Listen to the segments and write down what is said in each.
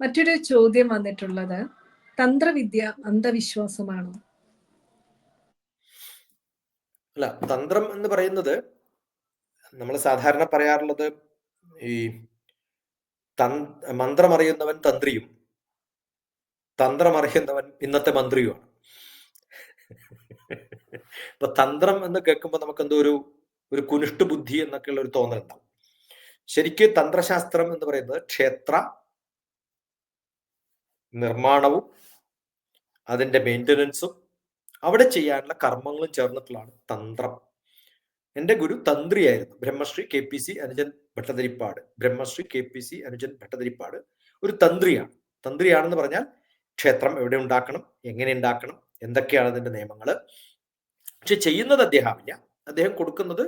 മറ്റൊരു ചോദ്യം വന്നിട്ടുള്ളത് തന്ത്രവിദ്യ അന്ധവിശ്വാസമാണോ? അല്ല തന്ത്രം എന്ന് പറയുന്നത് നമ്മൾ സാധാരണ പറയാറുള്ളത് ഈ മന്ത്രമറിയുന്നവൻ തന്ത്രിയും തന്ത്രമറിയുന്നവൻ ഇന്നത്തെ മന്ത്രിയുമാണ്. ഇപ്പൊ തന്ത്രം എന്ന് കേൾക്കുമ്പോൾ നമുക്ക് എന്തോ ഒരു ഒരു കുനിഷ്ട ബുദ്ധി എന്നൊക്കെയുള്ള ഒരു തോന്നലുണ്ടാവും. ശരിക്കും തന്ത്രശാസ്ത്രം എന്ന് പറയുന്നത് ക്ഷേത്ര നിർമ്മാണവും അതിന്റെ മെയിന്റനൻസും അവിടെ ചെയ്യാനുള്ള കർമ്മങ്ങളും ചേർന്നിട്ടുള്ളതാണ് തന്ത്രം. എന്റെ ഗുരു തന്ത്രിയായിരുന്നു. Brahmashri K P C Anujan Bhattathiripad. Brahmashri K P C Anujan Bhattathiripad ഒരു തന്ത്രിയാണ്. തന്ത്രിയാണെന്ന് പറഞ്ഞാൽ ക്ഷേത്രം എവിടെ ഉണ്ടാക്കണം എങ്ങനെ ഉണ്ടാക്കണം എന്തൊക്കെയാണ് അതിന്റെ നിയമങ്ങൾ. പക്ഷെ ചെയ്യുന്നത് അദ്ദേഹമില്ല. അദ്ദേഹം കൊടുക്കുന്നത്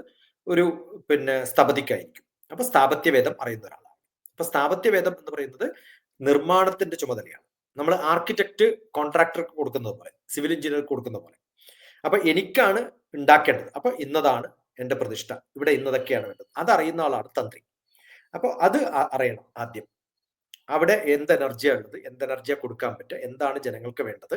ഒരു പിന്നെ സ്ഥപതിക്കായിരിക്കും. അപ്പൊ സ്ഥാപത്യവേദം അറിയുന്ന ഒരാളാണ്. അപ്പൊ സ്ഥാപത്യവേദം എന്ന് പറയുന്നത് നിർമ്മാണത്തിന്റെ ചുമതലയാണ്. നമ്മൾ ആർക്കിടെക്ട് കോൺട്രാക്ടർക്ക് കൊടുക്കുന്നത് പോലെ സിവിൽ എഞ്ചിനീയർക്ക് കൊടുക്കുന്ന പോലെ. അപ്പൊ എനിക്കാണ് ഉണ്ടാക്കേണ്ടത്. അപ്പൊ ഇന്നതാണ് എന്റെ പ്രതിഷ്ഠ. ഇവിടെ ഇന്നതൊക്കെയാണ് വേണ്ടത്. അതറിയുന്ന ആളാണ് തന്ത്രി. അപ്പൊ അത് അറിയണം ആദ്യം. അവിടെ എന്ത് എനർജിയാണ് ഉള്ളത്? എന്ത് എനർജിയാണ് കൊടുക്കാൻ പറ്റുക? എന്താണ് ജനങ്ങൾക്ക് വേണ്ടത്?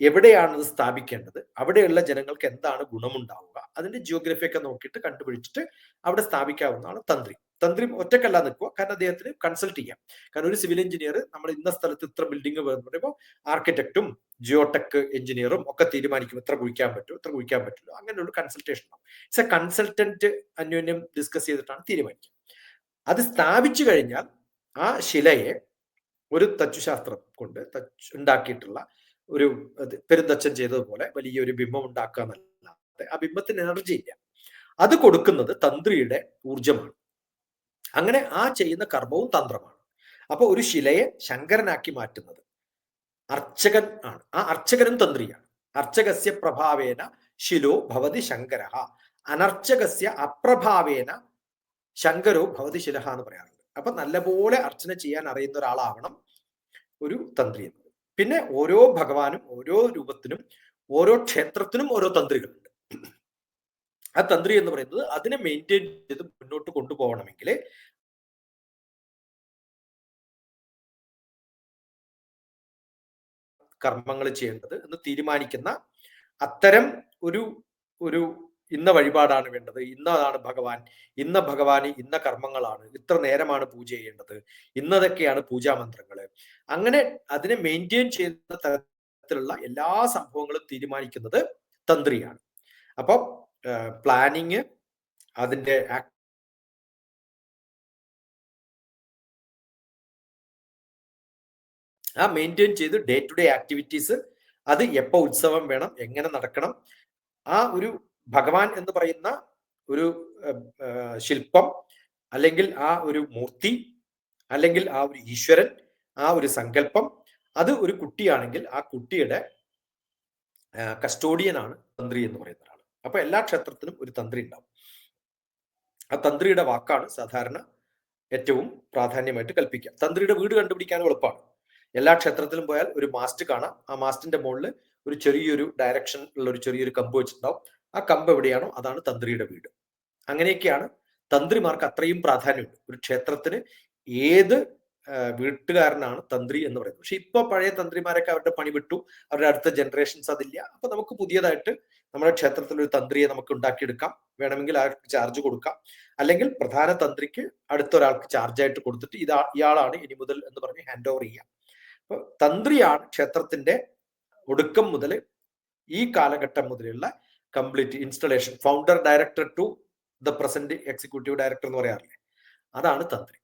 എവിടെയാണ് ഇത് സ്ഥാപിക്കേണ്ടത്? അവിടെയുള്ള ജനങ്ങൾക്ക് എന്താണ് ഗുണമുണ്ടാവുക? അതിന്റെ ജിയോഗ്രഫിയൊക്കെ നോക്കിയിട്ട് കണ്ടുപിടിച്ചിട്ട് അവിടെ സ്ഥാപിക്കാവുന്നതാണ് തന്ത്രി. തന്ത്രി ഒറ്റക്കല്ല നിൽക്കുക. കാരണം അദ്ദേഹത്തിന് കൺസൾട്ട് ചെയ്യാം. കാരണം ഒരു സിവിൽ എഞ്ചിനീയർ നമ്മൾ ഇന്ന സ്ഥലത്ത് ഇത്ര ബിൽഡിംഗ് വേണമെന്ന് പറയുമ്പോൾ ആർക്കിടെക്റ്റും ജിയോടെക് എഞ്ചിനീയറും ഒക്കെ തീരുമാനിക്കും എത്ര കുഴിക്കാൻ പറ്റും എത്ര കുഴിക്കാൻ പറ്റില്ല അങ്ങനെയുള്ള കൺസൾട്ടേഷൻ ഉണ്ടാവും. ഇറ്റ്സ് എ കൺസൾട്ടന്റ് അന്യോന്യം ഡിസ്കസ് ചെയ്തിട്ടാണ് തീരുമാനിക്കുക. അത് സ്ഥാപിച്ചു കഴിഞ്ഞാൽ ആ ശിലയെ ഒരു തച്ചുശാസ്ത്രം കൊണ്ട് തച്ച് ഉണ്ടാക്കിയിട്ടുള്ള ഒരു പെരുന്തച്ഛൻ ചെയ്തതുപോലെ വലിയൊരു ബിംബം ഉണ്ടാക്കുക എന്നല്ലാതെ ആ ബിംബത്തിന് എനർജി ഇല്ല. അത് കൊടുക്കുന്നത് തന്ത്രിയുടെ ഊർജമാണ് അങ്ങനെ ആ ചെയ്യുന്ന കർമ്മവും തന്ത്രമാണ്. അപ്പൊ ഒരു ശിലയെ ശങ്കരനാക്കി മാറ്റുന്നത്. അർച്ചകൻ ആണ്. ആ അർച്ചകനും തന്ത്രിയാണ്. അർച്ചകസ്യ പ്രഭാവേന ശിലോ ഭവതി ശങ്കര അനർച്ചകസ്യ അപ്രഭാവേന ശങ്കരോ ഭവതി ശിലഹ എന്ന് പറയാറുണ്ട്. അപ്പൊ നല്ലപോലെ അർച്ചന ചെയ്യാൻ അറിയുന്ന ഒരാളാവണം ഒരു തന്ത്രി എന്നത്. പിന്നെ ഓരോ ഭഗവാനും ഓരോ രൂപത്തിനും ഓരോ ക്ഷേത്രത്തിനും ഓരോ തന്ത്രികളുണ്ട്. ആ തന്ത്രി എന്ന് പറയുന്നത് അതിനെ മെയിന്റെയിൻ ചെയ്ത് മുന്നോട്ട് കൊണ്ടുപോകണമെങ്കിൽ കർമ്മങ്ങൾ ചെയ്യേണ്ടത് എന്ന് തീരുമാനിക്കുന്ന അത്തരം ഒരു ഒരു ഇന്ന വഴിപാടാണ് വേണ്ടത്. ഇന്നതാണ് ഭഗവാൻ. ഇന്ന ഭഗവാന് ഇന്ന കർമ്മങ്ങളാണ്. ഇത്ര നേരമാണ് പൂജ ചെയ്യേണ്ടത്. ഇന്നതൊക്കെയാണ് പൂജാമന്ത്രങ്ങൾ. അങ്ങനെ അതിനെ മെയിന്റെയിൻ ചെയ്യുന്ന തരത്തിലുള്ള എല്ലാ സംഭവങ്ങളും തീരുമാനിക്കുന്നത് തന്ത്രിയാണ്. അപ്പോൾ പ്ലാനിങ് അതിന്റെ ആ മെയിന്റെയിൻ ചെയ്ത് ഡേ ടു ഡേ ആക്ടിവിറ്റീസ് അത് എപ്പോൾ ഉത്സവം വേണം എങ്ങനെ നടക്കണം ആ ഒരു ഭഗവാൻ എന്ന് പറയുന്ന ഒരു ശില്പം അല്ലെങ്കിൽ ആ ഒരു മൂർത്തി അല്ലെങ്കിൽ ആ ഒരു ഈശ്വരൻ ആ ഒരു സങ്കല്പം അത് ഒരു കുട്ടിയാണെങ്കിൽ ആ കുട്ടിയുടെ കസ്റ്റോഡിയൻ ആണ് തന്ത്രി എന്ന് പറയുന്ന ഒരാൾ അപ്പൊ എല്ലാ ക്ഷേത്രത്തിലും ഒരു തന്ത്രി ഉണ്ടാവും. ആ തന്ത്രിയുടെ വാക്കാണ് സാധാരണ ഏറ്റവും പ്രാധാന്യമായിട്ട് കൽപ്പിക്കുക. തന്ത്രിയുടെ വീട് കണ്ടുപിടിക്കാൻ എളുപ്പമാണ്. എല്ലാ ക്ഷേത്രത്തിലും പോയാൽ ഒരു മാസ്റ്റ് കാണാം. ആ മാസ്റ്റിന്റെ മുകളിൽ ഒരു ചെറിയൊരു ഡയറക്ഷൻ ഉള്ള ഒരു ചെറിയൊരു കമ്പ് വെച്ചിട്ടുണ്ടാവും. ആ കമ്പ് എവിടെയാണോ അതാണ് തന്ത്രിയുടെ വീട്. അങ്ങനെയൊക്കെയാണ് തന്ത്രിമാർക്ക് അത്രയും പ്രാധാന്യമുണ്ട്. ഒരു ക്ഷേത്രത്തിന് ഏത് വീട്ടുകാരനാണ് തന്ത്രി എന്ന് പറയുന്നത്. പക്ഷെ ഇപ്പൊ പഴയ തന്ത്രിമാരൊക്കെ അവരുടെ പണി വിട്ടു. അവരുടെ അടുത്ത ജനറേഷൻസ് അതില്ല. അപ്പൊ നമുക്ക് പുതിയതായിട്ട് നമ്മുടെ ക്ഷേത്രത്തിൽ ഒരു തന്ത്രിയെ നമുക്ക് ഉണ്ടാക്കിയെടുക്കാം. വേണമെങ്കിൽ ആൾക്ക് ചാർജ് കൊടുക്കാം. അല്ലെങ്കിൽ പ്രധാന തന്ത്രിക്ക് അടുത്ത ഒരാൾക്ക് ചാർജ് ആയിട്ട് കൊടുത്തിട്ട് ഇതാ ഇയാളാണ് ഇനി മുതൽ എന്ന് പറഞ്ഞ് ഹാൻഡ് ഓവർ ചെയ്യാം. തന്ത്രിയാണ് ക്ഷേത്രത്തിന്റെ ഒടുക്കം മുതൽ ഈ കാലഘട്ടം മുതലുള്ള complete installation. Founder director to the present executive director എന്ന് പറയാറില്ലേ? അതാണ് തന്ത്രി.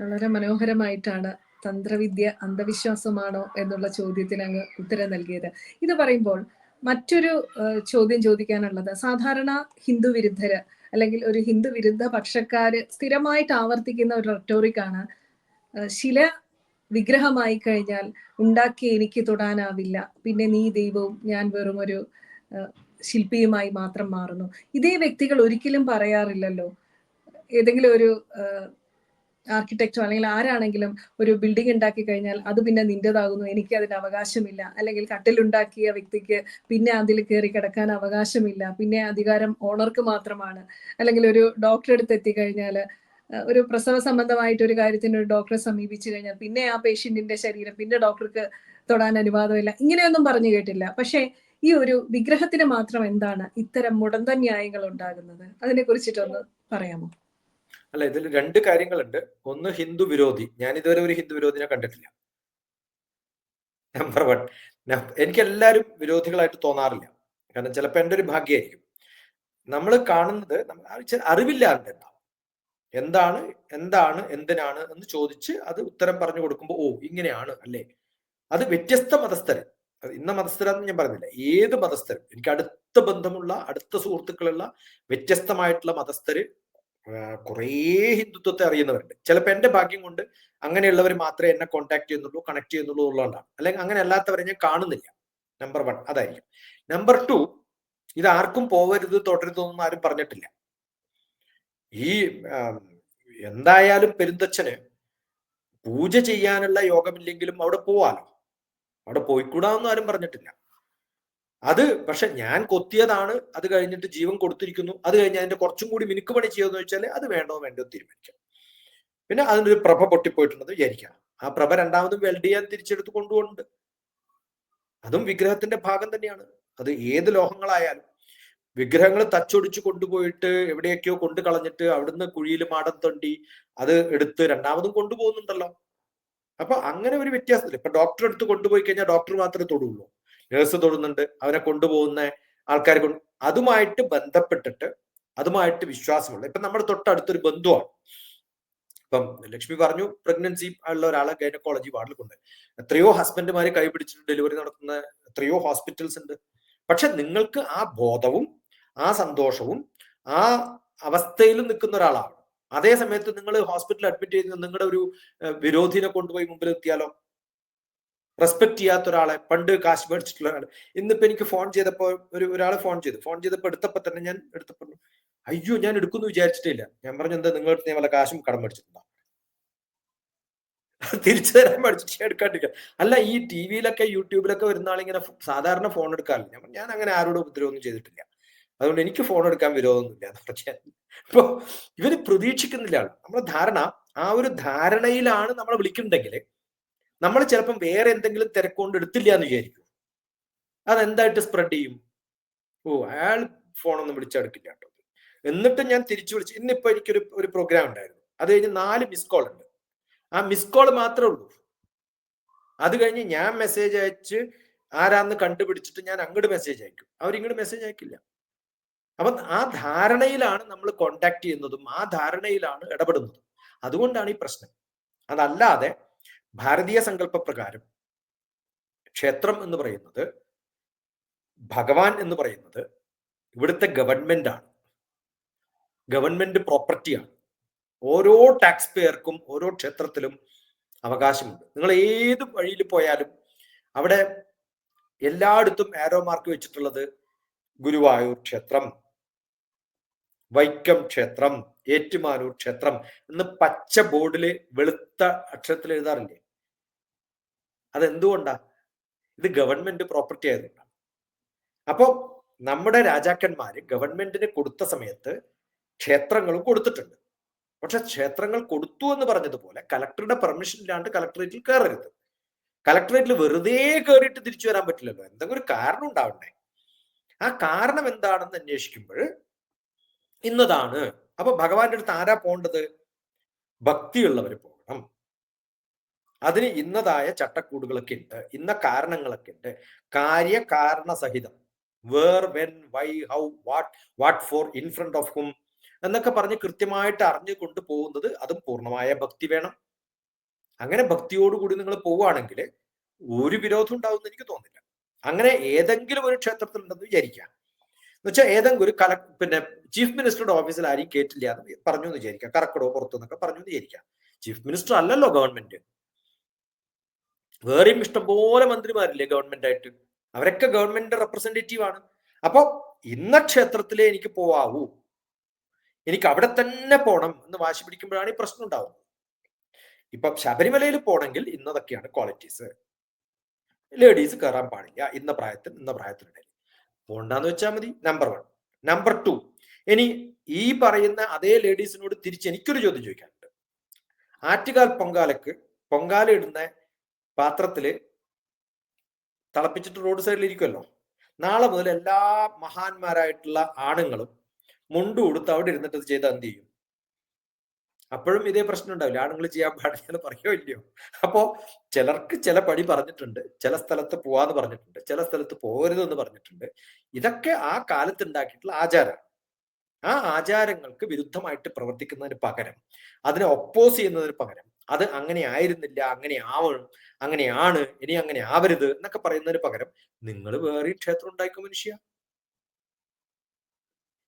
വളരെ മനോഹരമായിട്ടാണ് തന്ത്രവിദ്യ അന്ധവിശ്വാസമാണോ എന്നുള്ള ചോദ്യത്തിന് അങ്ങ് ഉത്തരം നൽകിയത്. ഇത് പറയുമ്പോൾ മറ്റൊരു ചോദ്യം ചോദിക്കാനുള്ളത് സാധാരണ ഹിന്ദു വിരുദ്ധര് അല്ലെങ്കിൽ ഒരു ഹിന്ദു വിരുദ്ധ പക്ഷക്കാര് സ്ഥിരമായിട്ട് ആവർത്തിക്കുന്ന ഒരു റെറ്റോറിക്കാണ് ശില വിഗ്രഹമായി കഴിഞ്ഞാൽ ഉണ്ടാക്കി എനിക്ക് തൊടാനാവില്ല. പിന്നെ നീ ദൈവവും ഞാൻ വെറും ഒരു ശില്പിയുമായി മാത്രം മാറുന്നു. ഇതേ വ്യക്തികൾ ഒരിക്കലും പറയാറില്ലല്ലോ. ഏതെങ്കിലും ഒരു ആർക്കിടെക്റ്റോ അല്ലെങ്കിൽ ആരാണെങ്കിലും ഒരു ബിൽഡിംഗ് ഉണ്ടാക്കി കഴിഞ്ഞാൽ അത് പിന്നെ നിന്റേതാകുന്നു. എനിക്ക് അതിന് അവകാശമില്ല. അല്ലെങ്കിൽ കട്ടിലുണ്ടാക്കിയ വ്യക്തിക്ക് പിന്നെ അതിൽ കയറി കിടക്കാൻ അവകാശമില്ല. പിന്നെ അധികാരം ഓണർക്ക് മാത്രമാണ്. അല്ലെങ്കിൽ ഒരു ഡോക്ടറെ അടുത്ത് എത്തിക്കഴിഞ്ഞാൽ ഒരു പ്രസവ സംബന്ധമായിട്ട് ഒരു കാര്യത്തിന് ഒരു ഡോക്ടറെ സമീപിച്ചു കഴിഞ്ഞാൽ പിന്നെ ആ പേഷ്യന്റിന്റെ ശരീരം പിന്നെ ഡോക്ടർക്ക് തൊടാൻ അനുവാദമില്ല. ഇങ്ങനെയൊന്നും പറഞ്ഞു കേട്ടില്ല. പക്ഷേ ഈ ഒരു വിഗ്രഹത്തിന് മാത്രം എന്താണ് ഇത്തരം മുടന്ത ന്യായങ്ങൾ ഉണ്ടാകുന്നത്? അതിനെ കുറിച്ചിട്ടൊന്ന് പറയാമോ? അല്ല ഇതിൽ രണ്ട് കാര്യങ്ങളുണ്ട്. ഒന്ന് ഹിന്ദു വിരോധി. ഞാൻ ഇതുവരെ ഒരു ഹിന്ദു വിരോധിനെ കണ്ടിട്ടില്ല. നമ്പർ വൺ എനിക്ക് എല്ലാവരും വിരോധികളായിട്ട് തോന്നാറില്ല. കാരണം ചിലപ്പോൾ എന്റെ ഒരു ഭാഗ്യമായിരിക്കും നമ്മൾ കാണുന്നത് അറിവില്ലാണ്ട് ഉണ്ടാവും. എന്താണ് എന്താണ് എന്തിനാണ് എന്ന് ചോദിച്ച് അത് ഉത്തരം പറഞ്ഞു കൊടുക്കുമ്പോൾ ഓ ഇങ്ങനെയാണ് അല്ലേ? അത് വ്യത്യസ്ത മതസ്ഥര് ഇന്ന മതസ്ഥരാന്ന് ഞാൻ പറഞ്ഞില്ല. ഏത് മതസ്ഥരും എനിക്ക് അടുത്ത ബന്ധമുള്ള അടുത്ത സുഹൃത്തുക്കളുള്ള വ്യത്യസ്തമായിട്ടുള്ള മതസ്ഥര് കുറേ ഹിന്ദുത്വത്തെ അറിയുന്നവരുണ്ട്. ചിലപ്പോൾ എന്റെ ഭാഗ്യം കൊണ്ട് അങ്ങനെയുള്ളവർ മാത്രമേ എന്നെ കോൺടാക്ട് ചെയ്യുന്നുള്ളൂ കണക്ട് ചെയ്യുന്നുള്ളൂ ഉള്ളതുകൊണ്ടാണ് അല്ലെങ്കിൽ അങ്ങനെ അല്ലാത്തവരെ ഞാൻ കാണുന്നില്ല. നമ്പർ വൺ അതായിരിക്കും. നമ്പർ ടു ഇത് ആർക്കും പോവരുത് തുടരുതെന്നൊന്നും ആരും പറഞ്ഞിട്ടില്ല. ഈ എന്തായാലും പെരുന്തച്ഛന് പൂജ ചെയ്യാനുള്ള യോഗമില്ലെങ്കിലും അവിടെ പോവാലോ. അവിടെ പോയിക്കൂടാന്നും ആരും പറഞ്ഞിട്ടില്ല. അത് പക്ഷെ ഞാൻ കൊത്തിയതാണ് അത് കഴിഞ്ഞിട്ട് ജീവൻ കൊടുത്തിരിക്കുന്നു. അത് കഴിഞ്ഞ് അതിന്റെ കുറച്ചും കൂടി മിനുക്ക് പണി ചെയ്യുമെന്ന് വെച്ചാൽ അത് വേണ്ടോ വേണ്ടോ തീരുമാനിക്കാം. പിന്നെ അതിനൊരു പ്രഭ പൊട്ടിപ്പോയിട്ടുണ്ടെന്ന് വിചാരിക്കാം. ആ പ്രഭ രണ്ടാമതും വെൽഡ് ചെയ്യാൻ തിരിച്ചെടുത്ത് കൊണ്ടുപോകുന്നുണ്ട്. അതും വിഗ്രഹത്തിന്റെ ഭാഗം തന്നെയാണ്. അത് ഏത് ലോഹങ്ങളായാലും. വിഗ്രഹങ്ങൾ തച്ചൊടിച്ച് കൊണ്ടുപോയിട്ട് എവിടെയൊക്കെയോ കൊണ്ടു കളഞ്ഞിട്ട് അവിടുന്ന് കുഴിയിൽ മാടം തൊണ്ടി അത് എടുത്ത് രണ്ടാമതും കൊണ്ടുപോകുന്നുണ്ടല്ലോ. അപ്പൊ അങ്ങനെ ഒരു വ്യത്യാസമില്ല ഇപ്പൊ ഡോക്ടർ അടുത്ത് കൊണ്ടുപോയി കഴിഞ്ഞാൽ ഡോക്ടർ മാത്രമേ തൊടുള്ളൂ. നേഴ്സ് തൊടുന്നുണ്ട് അവനെ കൊണ്ടുപോകുന്ന ആൾക്കാർ കൊണ്ട്. അതുമായിട്ട് ബന്ധപ്പെട്ടിട്ട് അതുമായിട്ട് വിശ്വാസമുള്ള ഇപ്പൊ നമ്മുടെ തൊട്ടടുത്തൊരു ബന്ധുവാണ്. ഇപ്പം ലക്ഷ്മി പറഞ്ഞു പ്രഗ്നൻസി ഉള്ള ഒരാളെ ഗൈനക്കോളജി വാർഡിൽ കൊണ്ട്. എത്രയോ ഹസ്ബൻഡുമാരെ കൈപിടിച്ചിട്ട് ഡെലിവറി നടത്തുന്ന എത്രയോ ഹോസ്പിറ്റൽസ് ഉണ്ട്. പക്ഷെ നിങ്ങൾക്ക് ആ ബോധവും ആ സന്തോഷവും ആ അവസ്ഥയിലും നിൽക്കുന്ന ഒരാളാണ്. അതേ സമയത്ത് നിങ്ങൾ ഹോസ്പിറ്റലിൽ അഡ്മിറ്റ് ചെയ്ത് നിങ്ങളുടെ ഒരു വിരോധിനെ കൊണ്ടുപോയി മുമ്പിൽ എത്തിയാലോ റെസ്പെക്ട് ചെയ്യാത്ത ഒരാളെ പണ്ട് കാശ് മേടിച്ചിട്ടുള്ള ഒരാൾ ഇന്നിപ്പോ എനിക്ക് ഫോൺ ചെയ്തപ്പോ ഒരു ഒരാൾ ഫോൺ ചെയ്തു. ഫോൺ ചെയ്തപ്പോ എടുത്തപ്പോ തന്നെ ഞാൻ എടുത്തപ്പോ അയ്യോ ഞാൻ എടുക്കുന്നു വിചാരിച്ചിട്ടില്ല. ഞാൻ പറഞ്ഞു എന്താ നിങ്ങളുടെ ഞാൻ വല്ല കാശും കടം മേടിച്ചിട്ടുണ്ടോ? തിരിച്ചു തരാൻ മേടിച്ചിട്ട് എടുക്കാണ്ടിരിക്കുക അല്ല ഈ ടി വിയിലൊക്കെ യൂട്യൂബിലൊക്കെ വരുന്ന ആളിങ്ങനെ സാധാരണ ഫോൺ എടുക്കാറില്ല. ഞാൻ ഞാൻ അങ്ങനെ ആരോടും ഉപദ്രവമൊന്നും ചെയ്തിട്ടില്ല. അതുകൊണ്ട് എനിക്ക് ഫോൺ എടുക്കാൻ വിരോധമൊന്നുമില്ല. എന്ന് പറഞ്ഞാൽ ഇപ്പൊ ഇവർ പ്രതീക്ഷിക്കുന്നില്ല നമ്മുടെ ധാരണ ആ ഒരു ധാരണയിലാണ് നമ്മൾ വിളിക്കുന്നുണ്ടെങ്കിൽ നമ്മൾ ചിലപ്പം വേറെ എന്തെങ്കിലും തിരക്കൊണ്ട് എടുത്തില്ല എന്ന് വിചാരിക്കും. അതെന്തായിട്ട് സ്പ്രെഡ് ചെയ്യും? ഓ അയാൾ ഫോണൊന്നും വിളിച്ചെടുക്കില്ല കേട്ടോ. എന്നിട്ട് ഞാൻ തിരിച്ചു വിളിച്ചു ഇന്നിപ്പോ എനിക്കൊരു ഒരു പ്രോഗ്രാം ഉണ്ടായിരുന്നു. അത് കഴിഞ്ഞ് നാല് മിസ് കോൾ ഉണ്ട്. ആ മിസ് കോൾ മാത്രമേ ഉള്ളൂ. അത് കഴിഞ്ഞ് ഞാൻ മെസ്സേജ് അയച്ച് ആരാന്ന് കണ്ടുപിടിച്ചിട്ട് ഞാൻ അങ്ങോട്ട് മെസ്സേജ് അയക്കും. അവരിങ്ങോട്ട് മെസ്സേജ് അയക്കില്ല. അപ്പൊ ആ ധാരണയിലാണ് നമ്മൾ കോണ്ടാക്ട് ചെയ്യുന്നതും ആ ധാരണയിലാണ് ഇടപെടുന്നതും. അതുകൊണ്ടാണ് ഈ പ്രശ്നം. അതല്ലാതെ ഭാരതീയ സങ്കല്പ പ്രകാരം ക്ഷേത്രം എന്ന് പറയുന്നത് ഭഗവാൻ എന്ന് പറയുന്നത് ഇവിടുത്തെ ആണ്. ഗവൺമെന്റ് പ്രോപ്പർട്ടിയാണ് ഓരോ ടാക്സ് പേയർക്കും ഓരോ ക്ഷേത്രത്തിലും അവകാശമുണ്ട്. നിങ്ങൾ ഏത് വഴിയിൽ പോയാലും അവിടെ എല്ലായിടത്തും ആരോ മാർക്ക് വെച്ചിട്ടുള്ളത് ഗുരുവായൂർ ക്ഷേത്രം. വൈക്കം ക്ഷേത്രം ഏറ്റുമാനൂർ ക്ഷേത്രം എന്ന് പച്ച ബോർഡിൽ വെളുത്ത അക്ഷരത്തിൽ എഴുതാറില്ലേ? അതെന്തുകൊണ്ടാ? ഇത് ഗവൺമെന്റ് പ്രോപ്പർട്ടി ആയതുകൊണ്ടാണ് അപ്പോ നമ്മുടെ രാജാക്കന്മാര് ഗവൺമെന്റിന് കൊടുത്ത സമയത്ത് ക്ഷേത്രങ്ങളും കൊടുത്തിട്ടുണ്ട്. പക്ഷെ ക്ഷേത്രങ്ങൾ കൊടുത്തു എന്ന് പറഞ്ഞതുപോലെ കലക്ടറുടെ പെർമിഷൻ ഇല്ലാണ്ട് കലക്ടറേറ്റിൽ കയറരുത് കലക്ടറേറ്റിൽ വെറുതെ കയറിയിട്ട് തിരിച്ചു വരാൻ പറ്റില്ലല്ലോ. എന്തെങ്കിലും ഒരു കാരണം ഉണ്ടാവണ്ടേ? ആ കാരണം എന്താണെന്ന് അന്വേഷിക്കുമ്പോൾ ഇന്നതാണ്. അപ്പൊ ഭഗവാന്റെ അടുത്ത് ആരാ പോണ്ടത്? ഭക്തിയുള്ളവർ പോകണം. അതിന് ഇന്നതായ ചട്ടക്കൂടുകളൊക്കെ ഉണ്ട്. ഇന്ന കാരണങ്ങളൊക്കെ ഉണ്ട്. കാര്യകാരണ സഹിതം. Where when why how what what for in front of whom എന്നൊക്കെ പറഞ്ഞ് കൃത്യമായിട്ട് അറിഞ്ഞു കൊണ്ടുപോകുന്നത് അതും പൂർണമായ ഭക്തി വേണം. അങ്ങനെ ഭക്തിയോടുകൂടി നിങ്ങൾ പോവുകയാണെങ്കിൽ ഒരു വിരോധം ഉണ്ടാവും എനിക്ക് തോന്നില്ല അങ്ങനെ ഏതെങ്കിലും ഒരു ക്ഷേത്രത്തിൽ ഉണ്ടെന്ന് വിചാരിക്കാം. എന്നുവെച്ചാൽ ഏതെങ്കിലും ഒരു കല പിന്നെ ചീഫ് മിനിസ്റ്ററുടെ ഓഫീസിൽ ആരും കേട്ടില്ല എന്ന് പറഞ്ഞു എന്ന് വിചാരിക്കാം. കറക്കടോ പുറത്തു നിന്നൊക്കെ പറഞ്ഞു എന്ന് വിചാരിക്കാം. ചീഫ് മിനിസ്റ്റർ അല്ലല്ലോ ഗവൺമെന്റ് വേറെയും ഇഷ്ടംപോലെ മന്ത്രിമാരില്ലേ ഗവൺമെന്റ് ആയിട്ട് അവരൊക്കെ ഗവൺമെന്റിന്റെ റെപ്രസെന്റേറ്റീവ് ആണ്. അപ്പൊ ഇന്ന ക്ഷേത്രത്തിലേ എനിക്ക് പോവാവൂ. എനിക്ക് അവിടെ തന്നെ പോകണം എന്ന് വാശി പിടിക്കുമ്പോഴാണ് ഈ പ്രശ്നം ഉണ്ടാവുന്നത്. ഇപ്പൊ ശബരിമലയിൽ പോകണമെങ്കിൽ ഇന്നതൊക്കെയാണ് ക്വാളിറ്റീസ് ലേഡീസ് കയറാൻ പാടില്ല. ഇന്ന പ്രായത്തിൽ ഇന്ന പ്രായത്തിനിടയിൽ. പോണ്ടെന്ന് വെച്ചാൽ മതി. നമ്പർ വൺ നമ്പർ ടു ഇനി ഈ പറയുന്ന അതേ ലേഡീസിനോട് തിരിച്ച് എനിക്കൊരു ചോദ്യം ചോദിക്കാനുണ്ട്. ആറ്റുകാൽ പൊങ്കാലക്ക് പൊങ്കാല ഇടുന്ന പാത്രത്തിൽ തിളപ്പിച്ചിട്ട് റോഡ് സൈഡിൽ ഇരിക്കുമല്ലോ നാളെ മുതൽ എല്ലാ മഹാന്മാരായിട്ടുള്ള ആണുങ്ങളും മുണ്ടു കൊടുത്ത് അവിടെ ഇരുന്നിട്ട് ഇത് ചെയ്താൽ എന്ത് ചെയ്യും? അപ്പോഴും ഇതേ പ്രശ്നം ഉണ്ടാവില്ല. ആണുങ്ങൾ ചെയ്യാൻ പാടില്ല എന്ന് പറയോ ഇല്ലയോ? അപ്പോ ചിലർക്ക് ചില പണി പറഞ്ഞിട്ടുണ്ട്. ചില സ്ഥലത്ത് പോവാന്ന് പറഞ്ഞിട്ടുണ്ട്. ചില സ്ഥലത്ത് പോകരുതെന്ന് പറഞ്ഞിട്ടുണ്ട്. ഇതൊക്കെ ആ കാലത്ത് ഉണ്ടാക്കിയിട്ടുള്ള ആചാരമാണ്. ആ ആചാരങ്ങൾക്ക് വിരുദ്ധമായിട്ട് പ്രവർത്തിക്കുന്നതിന് പകരം അതിനെ ഒപ്പോസ് ചെയ്യുന്നതിന് പകരം അത് അങ്ങനെ ആയിരുന്നില്ല അങ്ങനെ ആവണം അങ്ങനെയാണ് ഇനി അങ്ങനെ ആവരുത് എന്നൊക്കെ പറയുന്നതിന് പകരം നിങ്ങൾ വേറെ ക്ഷേത്രം ഉണ്ടാക്കും മനുഷ്യ.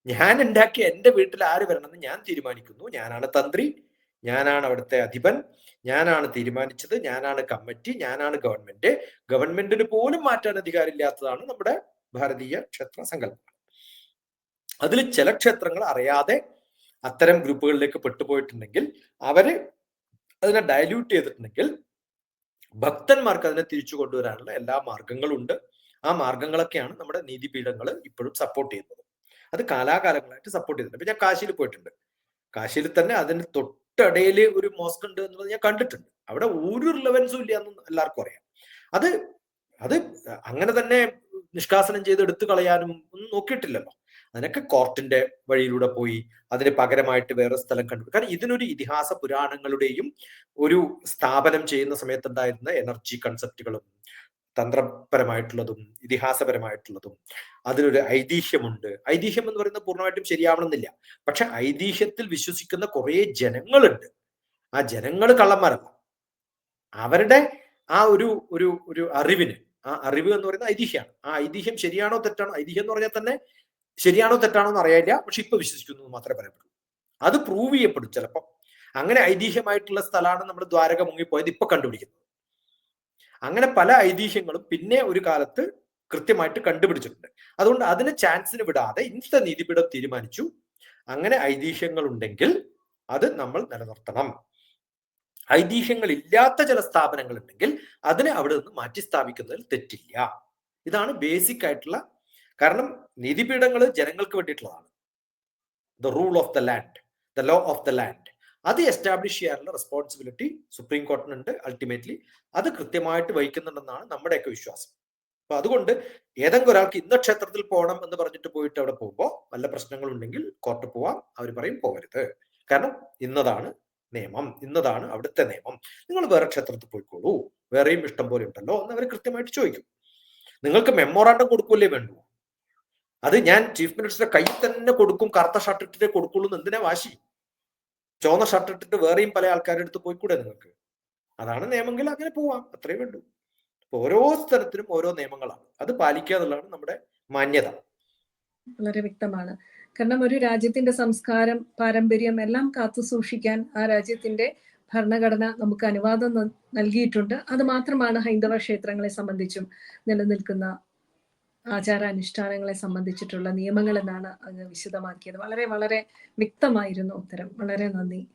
ഞാൻ ഉണ്ടാക്കിയ എന്റെ വീട്ടിൽ ആര് വരണമെന്ന് ഞാൻ തീരുമാനിക്കുന്നു. ഞാനാണ് തന്ത്രി ഞാനാണ് അവിടുത്തെ അധിപൻ ഞാനാണ് തീരുമാനിച്ചത് ഞാനാണ് കമ്മിറ്റി ഞാനാണ് ഗവൺമെന്റ്. ഗവൺമെന്റിന് പോലും മാറ്റാൻ അധികാരമില്ലാത്തതാണ് നമ്മുടെ ഭാരതീയ ക്ഷേത്ര സങ്കല്പം. അതിൽ ചില ക്ഷേത്രങ്ങൾ അറിയാതെ അത്തരം ഗ്രൂപ്പുകളിലേക്ക് പെട്ടുപോയിട്ടുണ്ടെങ്കിൽ അവർ അതിനെ ഡയല്യൂട്ട് ചെയ്തിട്ടുണ്ടെങ്കിൽ ഭക്തന്മാർക്ക് അതിനെ തിരിച്ചു കൊണ്ടുവരാനുള്ള എല്ലാ മാർഗങ്ങളും ഉണ്ട് ആ മാർഗങ്ങളൊക്കെയാണ് നമ്മുടെ നീതിപീഠങ്ങൾ ഇപ്പോഴും സപ്പോർട്ട് ചെയ്യുന്നത്. അത് കാലാകാലങ്ങളായിട്ട് സപ്പോർട്ട് ചെയ്തിട്ടുണ്ട്. ഞാൻ കാശിയിൽ പോയിട്ടുണ്ട്. കാശിയിൽ തന്നെ അതിന് തൊട്ടടയിൽ ഒരു മോസ്ക് ഉണ്ട് എന്നുള്ളത് ഞാൻ കണ്ടിട്ടുണ്ട്. അവിടെ ഒരു റിലവൻസും ഇല്ല എന്ന് എല്ലാവർക്കും അറിയാം. അത് അത് അങ്ങനെ തന്നെ നിഷ്കാസനം ചെയ്ത് എടുത്തു കളയാനും ഒന്നും നോക്കിയിട്ടില്ലല്ലോ. അതിനൊക്കെ കോർട്ടിന്റെ വഴിയിലൂടെ പോയി അതിന് പകരമായിട്ട് വേറെ സ്ഥലം കണ്ടു. കാരണം ഇതിനൊരു ഇതിഹാസ പുരാണങ്ങളുടെയും ഒരു സ്ഥാപനം ചെയ്യുന്ന സമയത്തുണ്ടായിരുന്ന എനർജി കൺസെപ്റ്റുകളും തന്ത്രപരമായിട്ടുള്ളതും ഇതിഹാസപരമായിട്ടുള്ളതും അതിനൊരു ഐതിഹ്യമുണ്ട്. ഐതിഹ്യം എന്ന് പറയുന്നത് പൂർണമായിട്ടും ശരിയാവണമെന്നില്ല. പക്ഷെ ഐതിഹ്യത്തിൽ വിശ്വസിക്കുന്ന കുറേ ജനങ്ങളുണ്ട്. ആ ജനങ്ങൾ കള്ളന്മാരല്ല. അവരുടെ ആ ഒരു ഒരു ഒരു അറിവിന് ആ അറിവ് എന്ന് പറയുന്നത് ഐതിഹ്യമാണ്. ആ ഐതിഹ്യം ശരിയാണോ തെറ്റാണോ ഐതിഹ്യം എന്ന് പറഞ്ഞാൽ തന്നെ ശരിയാണോ തെറ്റാണോ എന്ന് അറിയില്ല പക്ഷെ ഇപ്പൊ വിശ്വസിക്കുന്നു മാത്രമേ പറയപ്പെടൂ അത് പ്രൂവ് ചെയ്യപ്പെടും ചിലപ്പോൾ അങ്ങനെ ഐതിഹ്യമായിട്ടുള്ള സ്ഥലമാണ് നമ്മൾ ദ്വാരക മുങ്ങിപ്പോയത് ഇപ്പൊ കണ്ടുപിടിക്കുന്നത്. അങ്ങനെ പല ഐതിഹ്യങ്ങളും പിന്നെ ഒരു കാലത്ത് കൃത്യമായിട്ട് കണ്ടുപിടിച്ചിട്ടുണ്ട്. അതുകൊണ്ട് അതിന് ചാൻസിന് വിടാതെ ഇന്നത്തെ നീതിപീഠം തീരുമാനിച്ചു. അങ്ങനെ ഐതിഹ്യങ്ങൾ ഉണ്ടെങ്കിൽ അത് നമ്മൾ നിലനിർത്തണം. ഐതിഹ്യങ്ങൾ ഇല്ലാത്ത ചില സ്ഥാപനങ്ങൾ ഉണ്ടെങ്കിൽ അതിനെ അവിടെ നിന്ന് മാറ്റി സ്ഥാപിക്കുന്നതിൽ തെറ്റില്ല. ഇതാണ് ബേസിക് ആയിട്ടുള്ള കാരണം നീതിപീഠങ്ങൾ ജനങ്ങൾക്ക് വേണ്ടിയിട്ടുള്ളതാണ്. The rule of the land the law of the land അത് എസ്റ്റാബ്ലിഷ് ചെയ്യാനുള്ള റെസ്പോൺസിബിലിറ്റി സുപ്രീം കോർട്ടിനുണ്ട് അൾട്ടിമേറ്റ്ലി അത് കൃത്യമായിട്ട് വഹിക്കുന്നുണ്ടെന്നാണ് നമ്മുടെയൊക്കെ വിശ്വാസം. അപ്പൊ അതുകൊണ്ട് ഏതെങ്കിലും ഒരാൾക്ക് ഇന്ന ക്ഷേത്രത്തിൽ പോകണം എന്ന് പറഞ്ഞിട്ട് പോയിട്ട് അവിടെ പോകുമ്പോൾ പ്രശ്നങ്ങൾ ഉണ്ടെങ്കിൽ കോർട്ട് പോവാം അവർ പറയും പോകരുത് കാരണം ഇന്നതാണ് നിയമം ഇന്നതാണ് അവിടുത്തെ നിയമം. നിങ്ങൾ വേറെ ക്ഷേത്രത്തിൽ പോയിക്കോളൂ വേറെയും ഇഷ്ടം പോലെ ഉണ്ടല്ലോ എന്ന് അവർ കൃത്യമായിട്ട് ചോദിക്കും. നിങ്ങൾക്ക് മെമ്മോറാണ്ടം കൊടുക്കൂലേ വേണ്ടു? അത് ഞാൻ ചീഫ് മിനിസ്റ്ററുടെ കൈ തന്നെ കൊടുക്കും കറുത്ത ഷർട്ട് ഇട്ടിട്ടേ കൊടുക്കുള്ളൂ എന്ന് എന്തിനാ വാശി? ചുവന്ന ഷർട്ട് ഇട്ടിട്ട് വേറെയും പല ആൾക്കാരുടെ അടുത്ത് പോയിക്കൂടെ നിങ്ങൾക്ക്? അതാണ് നിയമമെങ്കിൽ അങ്ങനെ പോവാം. അത്രേ വേണ്ടൂ. ഓരോ സ്ഥലത്തിനും ഓരോ നിയമങ്ങളാണ്. അത് പാലിക്കുക എന്നുള്ളതാണ് നമ്മുടെ മാന്യത. വളരെ വ്യക്തമാണ്. കാരണം ഒരു രാജ്യത്തിന്റെ സംസ്കാരം പാരമ്പര്യം എല്ലാം കാത്തു സൂക്ഷിക്കാൻ ആ രാജ്യത്തിന്റെ ഭരണഘടന നമുക്ക് അനുവാദം നൽകിയിട്ടുണ്ട്. അത് മാത്രമാണ് ഹൈന്ദവ ക്ഷേത്രങ്ങളെ സംബന്ധിച്ചും നിലനിൽക്കുന്ന ആചാരാനുഷ്ഠാനങ്ങളെ സംബന്ധിച്ചിട്ടുള്ള നിയമങ്ങൾ എന്നാണ് അങ്ങ് വിശദമാക്കിയത്. വളരെ വളരെ വ്യക്തമായിരുന്നു ഉത്തരം. വളരെ നന്ദി.